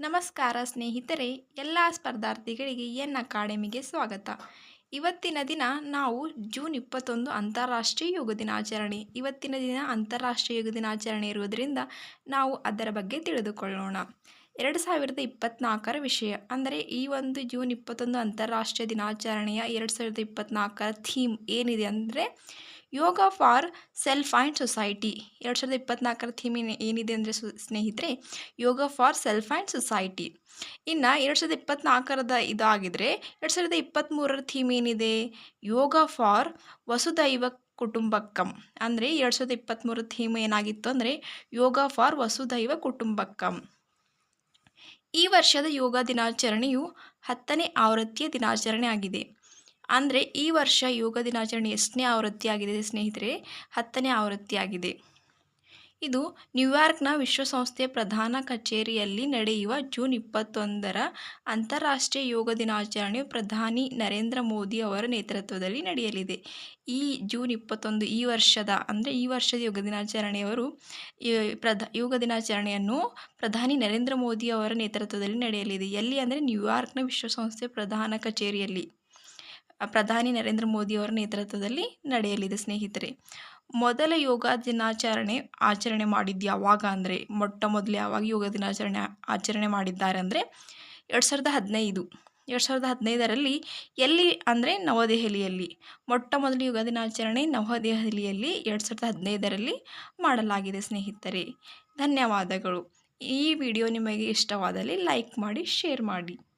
ನಮಸ್ಕಾರ ಸ್ನೇಹಿತರೆ, ಎಲ್ಲ ಸ್ಪರ್ಧಾರ್ಥಿಗಳಿಗೆ, ಎನ್ ಅಕಾಡೆಮಿಗೆ ಸ್ವಾಗತ. ಇವತ್ತಿನ ದಿನ ನಾವು ಜೂನ್ ಇಪ್ಪತ್ತೊಂದು ಅಂತಾರಾಷ್ಟ್ರೀಯ ಯೋಗ ದಿನಾಚರಣೆ. ಇವತ್ತಿನ ದಿನ ಅಂತಾರಾಷ್ಟ್ರೀಯ ಯೋಗ ದಿನಾಚರಣೆ ಇರುವುದರಿಂದ ನಾವು ಅದರ ಬಗ್ಗೆ ತಿಳಿದುಕೊಳ್ಳೋಣ. ಎರಡು ಸಾವಿರದ ಇಪ್ಪತ್ತ್ನಾಲ್ಕರ ವಿಷಯ. ಅಂದರೆ ಈ ಒಂದು ಜೂನ್ ಇಪ್ಪತ್ತೊಂದು ಅಂತಾರಾಷ್ಟ್ರೀಯ ದಿನಾಚರಣೆಯ ಎರಡು ಸಾವಿರದ ಇಪ್ಪತ್ತ್ನಾಲ್ಕರ ಥೀಮ್ ಏನಿದೆ ಅಂದರೆ yoga for self and society. ಎರಡು ಸಾವಿರದ ಇಪ್ಪತ್ತ್ನಾಲ್ಕರ ಥೀಮ್ ಏನಿದೆ ಅಂದರೆ ಸು, ಸ್ನೇಹಿತರೆ, yoga for self and society. ಇನ್ನು ಎರಡು ಸಾವಿರದ ಇಪ್ಪತ್ತ್ನಾಲ್ಕರದ ಇದಾಗಿದ್ದರೆ ಎರಡು ಸಾವಿರದ ಇಪ್ಪತ್ತ್ಮೂರರ ಥೀಮ್ ಏನಿದೆ? ಯೋಗ ಫಾರ್ ವಸುದೈವ ಕುಟುಂಬಕ್ಕಂ. ಅಂದರೆ ಎರಡು ಸಾವಿರದ ಇಪ್ಪತ್ತ್ಮೂರ ಥೀಮ್ ಏನಾಗಿತ್ತು ಅಂದರೆ ಯೋಗ ಫಾರ್ ವಸುದೈವ ಕುಟುಂಬಕ್ಕಂ. ಈ ವರ್ಷದ ಯೋಗ ದಿನಾಚರಣೆಯು ಹತ್ತನೇ ಆವೃತ್ತಿಯ ದಿನಾಚರಣೆ ಆಗಿದೆ. ಅಂದರೆ ಈ ವರ್ಷ ಯೋಗ ದಿನಾಚರಣೆ ಎಷ್ಟನೇ ಆವೃತ್ತಿಯಾಗಿದೆ ಸ್ನೇಹಿತರೆ? ಹತ್ತನೇ ಆವೃತ್ತಿಯಾಗಿದೆ. ಇದು ನ್ಯೂಯಾರ್ಕ್ನ ವಿಶ್ವಸಂಸ್ಥೆಯ ಪ್ರಧಾನ ಕಚೇರಿಯಲ್ಲಿ ನಡೆಯುವ ಜೂನ್ ಇಪ್ಪತ್ತೊಂದರ ಅಂತಾರಾಷ್ಟ್ರೀಯ ಯೋಗ ದಿನಾಚರಣೆಯು ಪ್ರಧಾನಿ ನರೇಂದ್ರ ಮೋದಿ ಅವರ ನೇತೃತ್ವದಲ್ಲಿ ನಡೆಯಲಿದೆ. ಈ ಜೂನ್ ಇಪ್ಪತ್ತೊಂದು ಈ ವರ್ಷದ, ಅಂದರೆ ಈ ವರ್ಷದ ಯೋಗ ದಿನಾಚರಣೆಯವರು ಪ್ರಧ, ಯೋಗ ದಿನಾಚರಣೆಯನ್ನು ಪ್ರಧಾನಿ ನರೇಂದ್ರ ಮೋದಿ ಅವರ ನೇತೃತ್ವದಲ್ಲಿ ನಡೆಯಲಿದೆ. ಎಲ್ಲಿ ಅಂದರೆ ನ್ಯೂಯಾರ್ಕ್ನ ವಿಶ್ವಸಂಸ್ಥೆಯ ಪ್ರಧಾನ ಕಚೇರಿಯಲ್ಲಿ. ಪ್ರಧಾನಿ ನರೇಂದ್ರ ಮೋದಿಯವರ ನೇತೃತ್ವದಲ್ಲಿ ನಡೆಯಲಿದೆ ಸ್ನೇಹಿತರೆ. ಮೊದಲ ಯೋಗ ದಿನಾಚರಣೆ ಆಚರಣೆ ಮಾಡಿದ್ದು ಯಾವಾಗ ಅಂದರೆ, ಮೊಟ್ಟ ಮೊದಲು ಯಾವಾಗ ಯೋಗ ದಿನಾಚರಣೆ ಆಚರಣೆ ಮಾಡಿದ್ದಾರೆ ಅಂದರೆ, ಎರಡು ಸಾವಿರದ ಹದಿನೈದು. ಎರಡು ಸಾವಿರದ ಹದಿನೈದರಲ್ಲಿ ಎಲ್ಲಿ ಅಂದರೆ ನವದೆಹಲಿಯಲ್ಲಿ, ಮೊಟ್ಟ ಮೊದಲು ಯೋಗ ದಿನಾಚರಣೆ ನವದೆಹಲಿಯಲ್ಲಿ ಎರಡು ಸಾವಿರದ ಹದಿನೈದರಲ್ಲಿ ಮಾಡಲಾಗಿದೆ ಸ್ನೇಹಿತರೆ. ಧನ್ಯವಾದಗಳು. ಈ ವಿಡಿಯೋ ನಿಮಗೆ ಇಷ್ಟವಾದಲ್ಲಿ ಲೈಕ್ ಮಾಡಿ, ಶೇರ್ ಮಾಡಿ.